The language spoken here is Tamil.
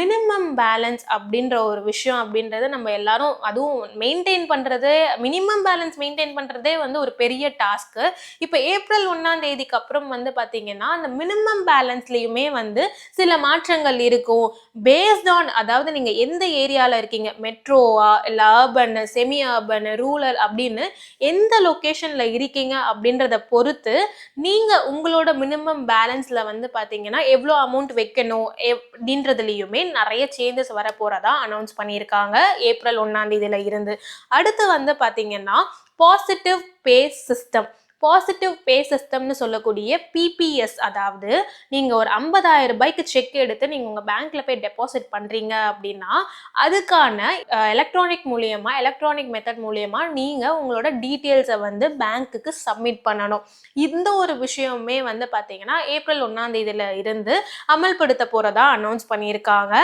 மினிமம் பேலன்ஸ் அப்படின்ற ஒரு விஷயம் அப்படின்றது நம்ம எல்லாரும் அதுவும் மெயின்டைன் பண்ணுறது மினிமம் பேலன்ஸ் மெயின்டைன் பண்ணுறதே வந்து ஒரு பெரிய டாஸ்க்கு இப்போ ஏப்ரல் ஒன்றாம் தேதிக்கு அப்புறம் வந்து பார்த்திங்கன்னா அந்த மினிமம் பேலன்ஸ்லேயுமே வந்து சில மாற்றங்கள் இருக்கும். பேஸ்ட் ஆன் அதாவது நீங்கள் எந்த ஏரியாவில் இருக்கீங்க? மெட்ரோவா இல்லை அர்பன் செமி அர்பன் ரூரல் அப்படின்னு எந்த லொக்கேஷனில் இருக்கீங்க அப்படின்றத பொறுத்து நீங்கள் உங்களோட மினிமம் பேலன்ஸில் வந்து பார்த்தீங்கன்னா எவ்வளோ அமௌண்ட் வைக்கணும் அப்படின்றதுலேயுமே அப்படின்றதுலையுமே நிறைய சேஞ்சஸ் வர போறதா அனௌன்ஸ் பண்ணியிருக்காங்க. ஏப்ரல் ஒன்றாம் தேதியில இருந்து. அடுத்து வந்து பாத்தீங்கன்னா positive pay system positive pay சிஸ்டம்னு சொல்லக்கூடிய பிபிஎஸ் அதாவது நீங்கள் ஒரு 50000 ரூபாய்க்கு செக் எடுத்து நீங்கள் உங்கள் பேங்க்கில் போய் டெபாசிட் பண்ணுறீங்க அப்படின்னா அதுக்கான எலக்ட்ரானிக் மூலியமாக எலக்ட்ரானிக் மெத்தட் மூலியமாக நீங்கள் உங்களோட டீட்டெயில்ஸை வந்து பேங்க்குக்கு சப்மிட் பண்ணணும். இந்த ஒரு விஷயமே வந்து பார்த்தீங்கன்னா ஏப்ரல் ஒன்றாந்தேதியில் இருந்து அமல்படுத்த போகிறதா அனௌன்ஸ் பண்ணியிருக்காங்க.